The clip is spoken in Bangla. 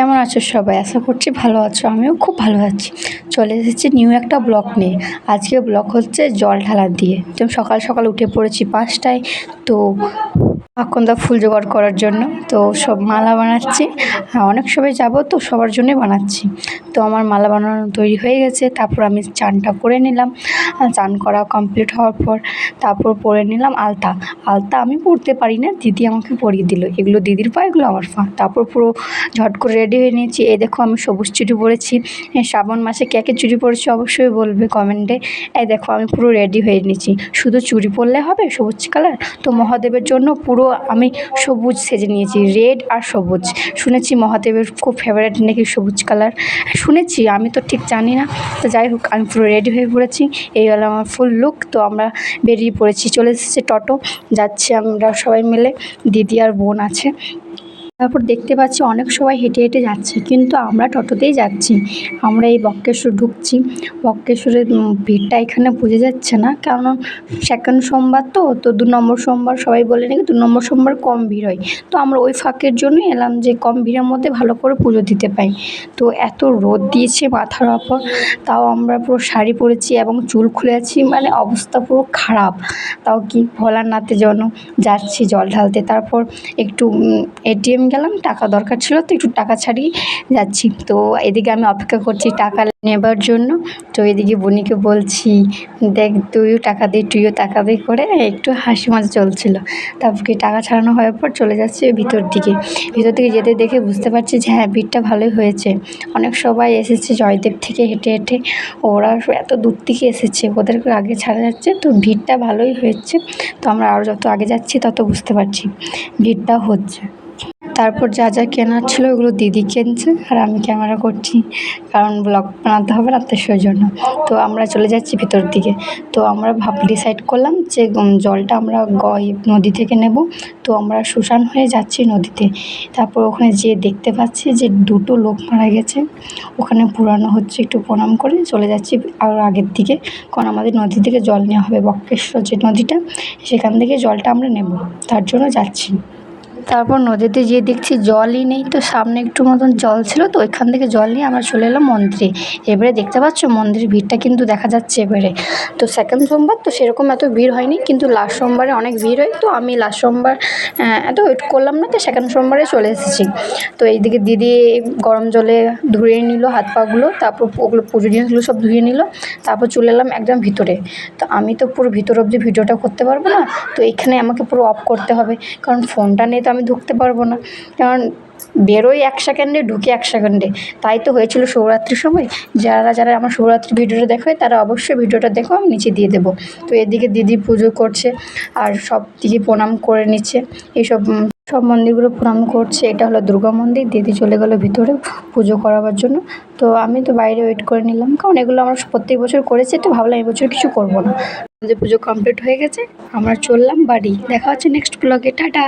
কেমন আছো সবাই? আশা করছি ভালো আছো, আমিও খুব ভালো আছি। চলে এসেছি নিউ একটা ব্লক নিয়ে। আজকে ব্লক হচ্ছে জল ঢালা দিয়ে। তো সকাল সকাল উঠে পড়েছি পাঁচটায়, তো আকন্দা ফুল জোগাড় করার জন্য। তো সব মালা বানাচ্ছি। হ্যাঁ অনেক সময় যাব তো, সবার জন্যই বানাচ্ছি। তো আমার মালা বানানো তৈরি হয়ে গেছে, তারপর আমি চানটা করে নিলাম। চান করা কমপ্লিট হওয়ার পর তারপর পরে নিলাম আলতা। আলতা আমি পরতে পারি না, দিদি আমাকে পরিয়ে দিল। এগুলো দিদির পা, এগুলো আমার পা। তারপর পুরো ঝট করে রেডি হয়ে নিয়েছি। এই দেখো আমি সবুজ চুড়ি পরেছি। শ্রাবণ মাসে কে কে চুড়ি পরেছি অবশ্যই বলবে কমেন্টে। এই দেখো আমি পুরো রেডি হয়ে নিয়েছি। শুধু চুড়ি পরলে হবে সবুজ কালার? তো মহাদেবের জন্য পুরো আমি সবুজ সেজে নিয়েছি, রেড আর সবুজ। শুনেছি মহাদেবের খুব ফেভারেট নাকি সবুজ কালার শুনেছি, আমি তো ঠিক জানি না। তো যাই হোক, আমি পুরো রেডি হয়ে পড়েছি। এই হলো আমার ফুল লুক তো আমরা বেরিয়ে পড়েছি, চলে এসেছে টোটো। যাচ্ছি আমরা সবাই মিলে। দিদি আর বোন আছে। তারপর দেখতে পাচ্ছি অনেক সবাই হেঁটে হেঁটে যাচ্ছে, কিন্তু আমরা টোটোতেই যাচ্ছি। আমরা এই বক্রেশ্বর ঢুকছি। বক্রেশ্বরের ভিড়টা এখানে বোঝা যাচ্ছে না, কারণ সেকেন্ড সোমবার তো তো দু নম্বর সোমবার সবাই বলে নাকি দু নম্বর সোমবার কম ভিড় হয়। তো আমরা ওই ফাঁকের জন্যই এলাম যে কম ভিড়ের মধ্যে ভালো করে পুজো দিতে পাই। তো এত রোদ দিয়েছে মাথার ওপর, তাও আমরা পুরো শাড়ি পরেছি এবং চুল খুলেছি মানে অবস্থা পুরো খারাপ। তাও কি ভোলানাথের জন্য যাচ্ছি জল ঢালতে। তারপর একটু এটিএম গেলাম, টাকা দরকার ছিল তো একটু টাকা ছাড়িয়ে যাচ্ছি। তো এদিকে আমি অপেক্ষা করছি টাকা নেবার জন্য। তো এদিকে বনিকে বলছি, দেখ, তুইও টাকা দে, তুইও টাকা দে করে একটু হাসি মজা চলছিল। তারপর টাকা ছাড়ানো হওয়ার পর চলে যাচ্ছে ভিতর দিকে। ভিতর দিকে যেতে দেখে বুঝতে পারছি যে হ্যাঁ ভিড়টা ভালোই হয়েছে। অনেক সবাই এসেছে জয়দেব থেকে হেঁটে হেঁটে। ওরা এত দূর থেকে এসেছে ওদেরকে আগে ছাড়া যাচ্ছে, তো ভিড়টা ভালোই হয়েছে। তো আমরা আরও যত আগে যাচ্ছি তত বুঝতে পারছি ভিড়টা হচ্ছে। তারপর যা যা কেনার ছিল ওগুলো দিদি কিনছে আর আমি ক্যামেরা করছি। কারণ ব্লগ বানাতে হবে না তো সেই জন্য তো আমরা চলে যাচ্ছি ভিতর দিকে। তো আমরা ভাব ডিসাইড করলাম যে জলটা আমরা গয় নদী থেকে নেব। তো আমরা শ্মশান হয়ে যাচ্ছি নদীতে। তারপর ওখানে যেয়ে দেখতে পাচ্ছি যে, দুটো লোক মারা গেছে। ওখানে পুরানো হচ্ছে একটু প্রণাম করে চলে যাচ্ছি আর আগের দিকে। কারণ আমাদের নদী থেকে জল নেওয়া হবে বক্রেশ্বর যে নদীটা, সেখান থেকে জলটা আমরা নেব। তার জন্য যাচ্ছি। তারপর নদীতে যেয়ে দেখছি জলই নেই, তো সামনে একটু মতন জল ছিল, তো ওইখান থেকে জল নিয়ে আমরা চলে এলাম মন্দিরে। এবারে দেখতে পাচ্ছ মন্দিরের ভিড়টা কিন্তু দেখা যাচ্ছে এবারে। তো সেকেন্ড সোমবার, তো সেরকম এত ভিড় হয়নি, কিন্তু লাস্ট সোমবারে অনেক ভিড় হয়, তো আমি লাস্ট সোমবার এত ওয়েট করলাম না, তো সেকেন্ড সোমবারে চলে এসেছি। তো এইদিকে দিদি গরম জলে ধুয়ে নিল হাত পাগুলো তারপর ওগুলো পুজো জিনিসগুলো সব ধুয়ে নিল, তারপর চলে এলাম একদম ভিতরে। তো আমি তো পুরো ভিতর অবধি ভিডিওটা করতে পারব না, তো এখানে আমাকে পুরো অফ করতে হবে, কারণ ফোনটা নিয়ে তো আমি ঢুকতে পারব না। কারণ বেরোই এক সেকেন্ডে, ঢুকে এক সেকেন্ডে। তাই তো হয়েছিল শিবরাত্রির সময়। যারা যারা আমার শিবরাত্রি ভিডিওটা দেখে, তারা অবশ্যই ভিডিওটা দেখো, আমি নিচে দিয়ে দেবো। তো এদিকে দিদি পুজো করছে আর সব দিকে প্রণাম করে নিচ্ছে। এইসব সব মন্দিরগুলো প্রণাম করছে। এটা হলো দুর্গা মন্দির। দিদি চলে গেলো ভিতরে পুজো করাবার জন্য। তো আমি তো বাইরে ওয়েট করে নিলাম। কারণ এগুলো আমরা প্রত্যেক বছর করেছি, তো ভাবলাম এবছর কিছু করব না। আমাদের পুজো কমপ্লিট হয়ে গেছে। আমরা চললাম বাড়ি। দেখা হচ্ছে নেক্সট ব্লগে। টাটা!